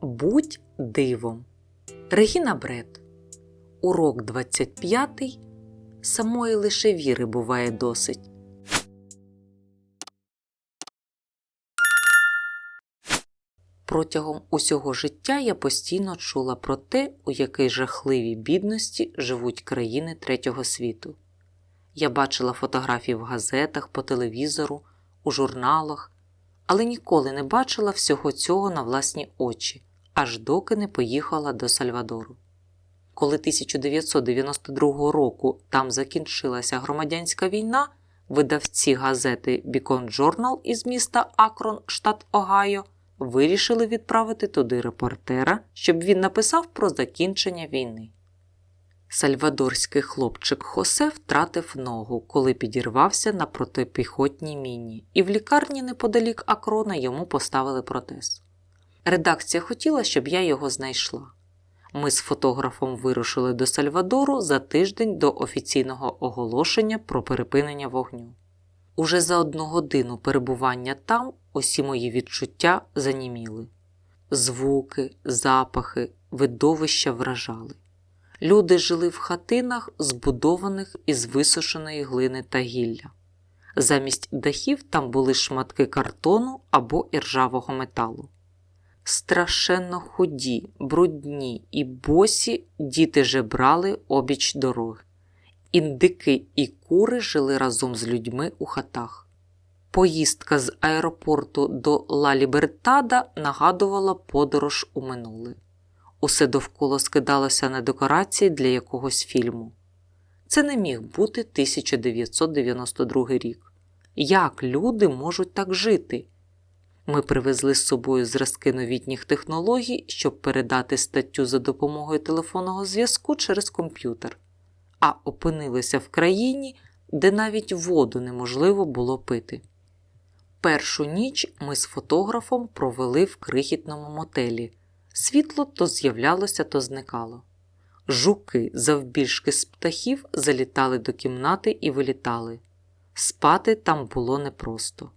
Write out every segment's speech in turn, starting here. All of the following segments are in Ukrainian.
Будь дивом. Регіна Бред. Урок 25. Самої лише віри буває досить. Протягом усього життя я постійно чула про те, у якій жахливій бідності живуть країни третього світу. Я бачила фотографії в газетах, по телевізору, у журналах, але ніколи не бачила всього цього на власні очі, аж доки не поїхала до Сальвадору. Коли 1992 року там закінчилася громадянська війна, видавці газети Beacon Journal із міста Акрон, штат Огайо, вирішили відправити туди репортера, щоб він написав про закінчення війни. Сальвадорський хлопчик Хосе втратив ногу, коли підірвався на протипіхотній міні, і в лікарні неподалік Акрона йому поставили протез. Редакція хотіла, щоб я його знайшла. Ми з фотографом вирушили до Сальвадору за тиждень до офіційного оголошення про перепинення вогню. Уже за одну годину перебування там усі мої відчуття заніміли. Звуки, запахи, видовища вражали. Люди жили в хатинах, збудованих із висушеної глини та гілля. Замість дахів там були шматки картону або іржавого металу. Страшенно худі, брудні і босі діти жебрали обіч дороги. Індики і кури жили разом з людьми у хатах. Поїздка з аеропорту до Ла Лібертада нагадувала подорож у минуле. Усе довкола скидалося на декорації для якогось фільму. Це не міг бути 1992 рік. Як люди можуть так жити? Ми привезли з собою зразки новітніх технологій, щоб передати статтю за допомогою телефонного зв'язку через комп'ютер, а опинилися в країні, де навіть воду неможливо було пити. Першу ніч ми з фотографом провели в крихітному мотелі. Світло то з'являлося, то зникало. Жуки завбільшки з птахів залітали до кімнати і вилітали. Спати там було непросто.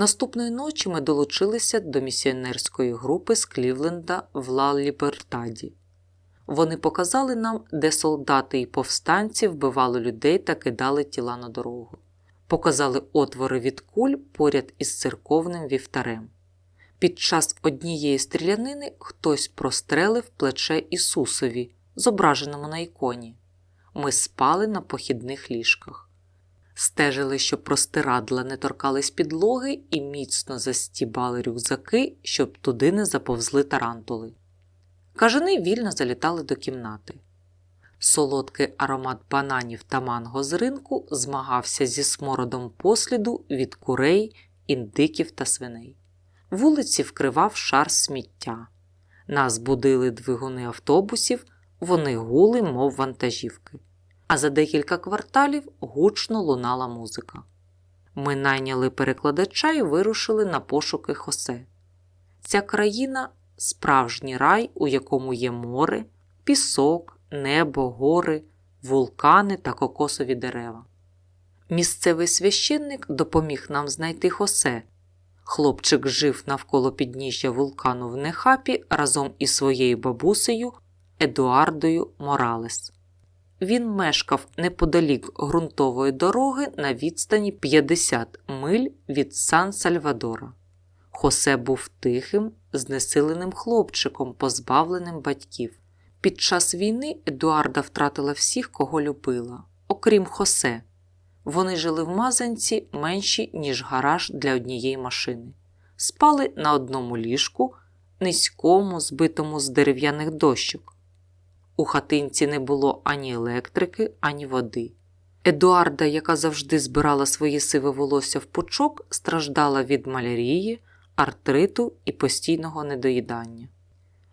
Наступної ночі ми долучилися до місіонерської групи з Клівленда в Ла Лібертаді. Вони показали нам, де солдати і повстанці вбивали людей та кидали тіла на дорогу. Показали отвори від куль поряд із церковним вівтарем. Під час однієї стрілянини хтось прострелив плече Ісусові, зображеному на іконі. Ми спали на похідних ліжках. Стежили, щоб простирадла не торкались підлоги і міцно застібали рюкзаки, щоб туди не заповзли тарантули. Кажани вільно залітали до кімнати. Солодкий аромат бананів та манго з ринку змагався зі смородом посліду від курей, індиків та свиней. Вулиці вкривав шар сміття. Нас будили двигуни автобусів, вони гули, мов вантажівки. А за декілька кварталів гучно лунала музика. Ми найняли перекладача і вирушили на пошуки Хосе. Ця країна справжній рай, у якому є море, пісок, небо, гори, вулкани та кокосові дерева. Місцевий священник допоміг нам знайти Хосе. Хлопчик жив навколо підніжжя вулкану в Нехапі разом із своєю бабусею Едуардою Моралес. Він мешкав неподалік ґрунтової дороги на відстані 50 миль від Сан Сальвадора. Хосе був тихим, знесиленим хлопчиком, позбавленим батьків. Під час війни Едуарда втратила всіх, кого любила, окрім Хосе. Вони жили в мазанці менші, ніж гараж для однієї машини, спали на одному ліжку, низькому, збитому з дерев'яних дощок. У хатинці не було ані електрики, ані води. Едуарда, яка завжди збирала своє сиве волосся в пучок, страждала від малярії, артриту і постійного недоїдання.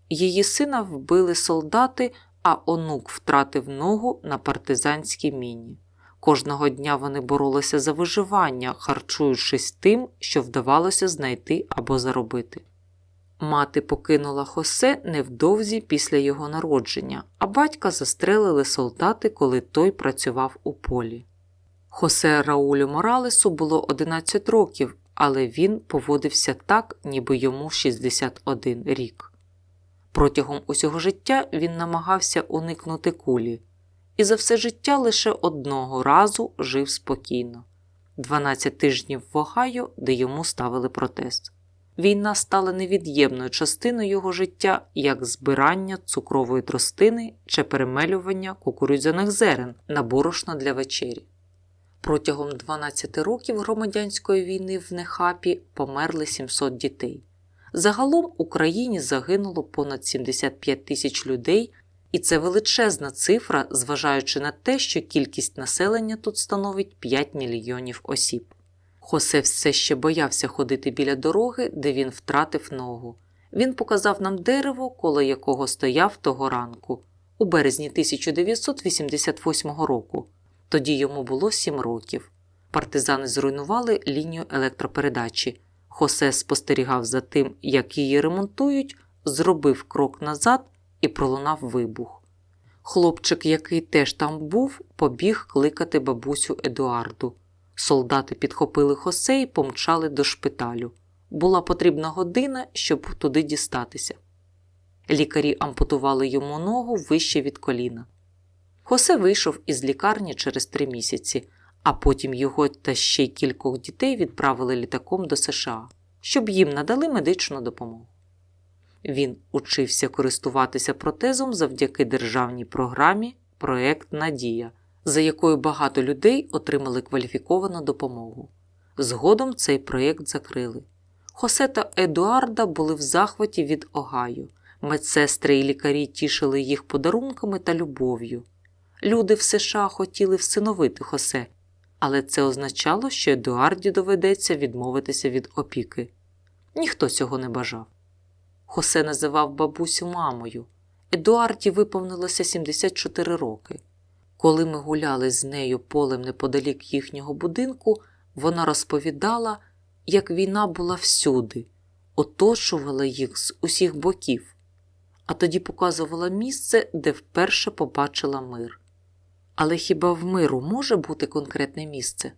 Її сина вбили солдати, а онук втратив ногу на партизанській міні. Кожного дня вони боролися за виживання, харчуючись тим, що вдавалося знайти або заробити. Мати покинула Хосе невдовзі після його народження, а батька застрелили солдати, коли той працював у полі. Хосе Раулю Моралесу було 11 років, але він поводився так, ніби йому 61 рік. Протягом усього життя він намагався уникнути кулі, і за все життя лише одного разу жив спокійно 12 тижнів в Огайо, де йому ставили протез. Війна стала невід'ємною частиною його життя, як збирання цукрової тростини чи перемелювання кукурудзяних зерен на борошно для вечері. Протягом 12 років громадянської війни в Нехапі померли 700 дітей. Загалом в Україні загинуло понад 75 тисяч людей, і це величезна цифра, зважаючи на те, що кількість населення тут становить 5 мільйонів осіб. Хосе все ще боявся ходити біля дороги, де він втратив ногу. Він показав нам дерево, коло якого стояв того ранку, у березні 1988 року. Тоді йому було 7 років. Партизани зруйнували лінію електропередачі. Хосе спостерігав за тим, як її ремонтують, зробив крок назад і пролунав вибух. Хлопчик, який теж там був, побіг кликати бабусю Едуарду. Солдати підхопили Хосе і помчали до шпиталю. Була потрібна година, щоб туди дістатися. Лікарі ампутували йому ногу вище від коліна. Хосе вийшов із лікарні через три місяці, а потім його та ще й кількох дітей відправили літаком до США, щоб їм надали медичну допомогу. Він учився користуватися протезом завдяки державній програмі Проект Надія, за якою багато людей отримали кваліфіковану допомогу. Згодом цей проєкт закрили. Хосе та Едуарда були в захваті від Огайо. Медсестри і лікарі тішили їх подарунками та любов'ю. Люди в США хотіли всиновити Хосе, але це означало, що Едуарді доведеться відмовитися від опіки. Ніхто цього не бажав. Хосе називав бабусю мамою. Едуарді виповнилося 74 роки. Коли ми гуляли з нею полем неподалік їхнього будинку, вона розповідала, як війна була всюди, оточувала їх з усіх боків, а тоді показувала місце, де вперше побачила мир. Але хіба в миру може бути конкретне місце?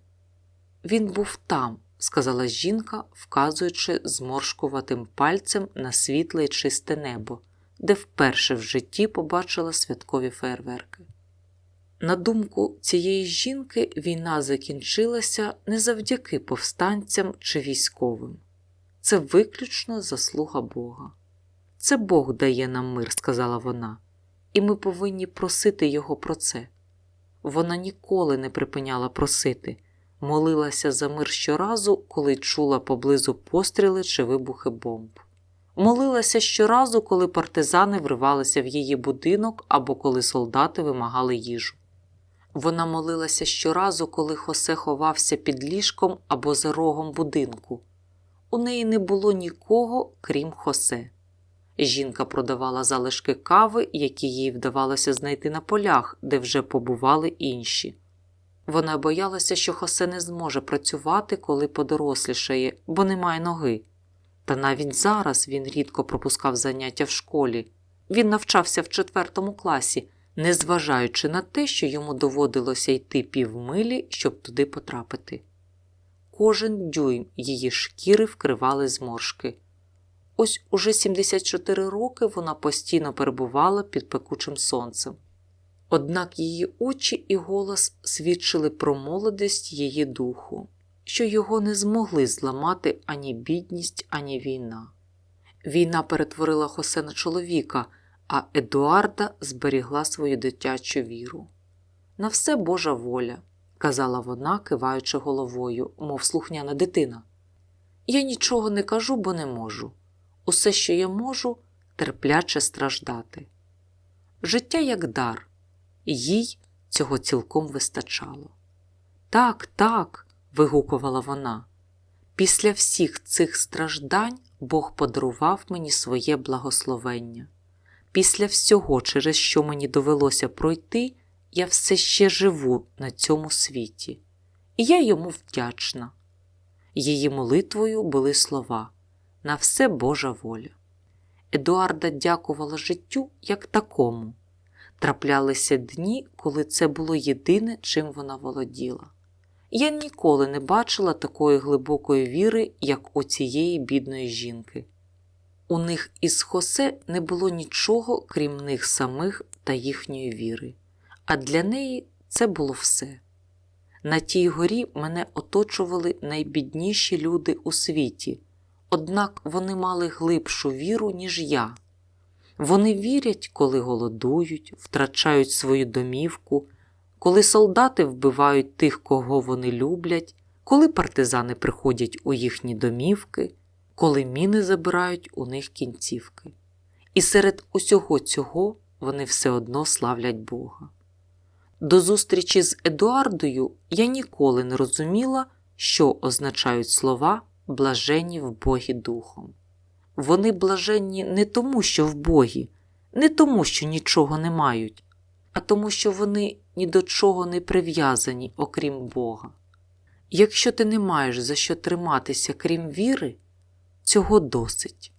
Він був там, сказала жінка, вказуючи зморшкуватим пальцем на світле й чисте небо, де вперше в житті побачила святкові фейерверки. На думку цієї жінки, війна закінчилася не завдяки повстанцям чи військовим. Це виключно заслуга Бога. Це Бог дає нам мир, сказала вона, і ми повинні просити Його про це. Вона ніколи не припиняла просити, молилася за мир щоразу, коли чула поблизу постріли чи вибухи бомб. Молилася щоразу, коли партизани вривалися в її будинок або коли солдати вимагали їжу. Вона молилася щоразу, коли Хосе ховався під ліжком або за рогом будинку. У неї не було нікого, крім Хосе. Жінка продавала залишки кави, які їй вдавалося знайти на полях, де вже побували інші. Вона боялася, що Хосе не зможе працювати, коли подорослішає, бо немає ноги. Та навіть зараз він рідко пропускав заняття в школі. Він навчався в четвертому класі, незважаючи на те, що йому доводилося йти півмилі, щоб туди потрапити. Кожен дюйм її шкіри вкривали зморшки. Ось уже 74 роки вона постійно перебувала під пекучим сонцем. Однак її очі і голос свідчили про молодість її духу, що його не змогли зламати ані бідність, ані війна. Війна перетворила Хосе на чоловіка, а Едуарда зберігла свою дитячу віру. На все Божа воля, казала вона, киваючи головою, мов слухняна дитина. Я нічого не кажу, бо не можу. Усе, що я можу, терпляче страждати. Життя як дар, їй цього цілком вистачало. Так, так, вигукувала вона. Після всіх цих страждань Бог подарував мені своє благословення. Після всього, через що мені довелося пройти, я все ще живу на цьому світі, і я йому вдячна. Її молитвою були слова на все Божа воля. Едуарда дякувала життю як такому. Траплялися дні, коли це було єдине, чим вона володіла. Я ніколи не бачила такої глибокої віри, як у цієї бідної жінки. У них із Хосе не було нічого, крім них самих та їхньої віри, а для неї це було все. На тій горі мене оточували найбідніші люди у світі, однак вони мали глибшу віру, ніж я. Вони вірять, коли голодують, втрачають свою домівку, коли солдати вбивають тих, кого вони люблять, коли партизани приходять у їхні домівки, коли міни забирають у них кінцівки. І серед усього цього вони все одно славлять Бога. До зустрічі з Едуардою я ніколи не розуміла, що означають слова блаженні в Богі Духом. Вони блаженні не тому, що в Богі, не тому, що нічого не мають, а тому, що вони ні до чого не прив'язані, окрім Бога. Якщо ти не маєш за що триматися, крім віри, цього досить.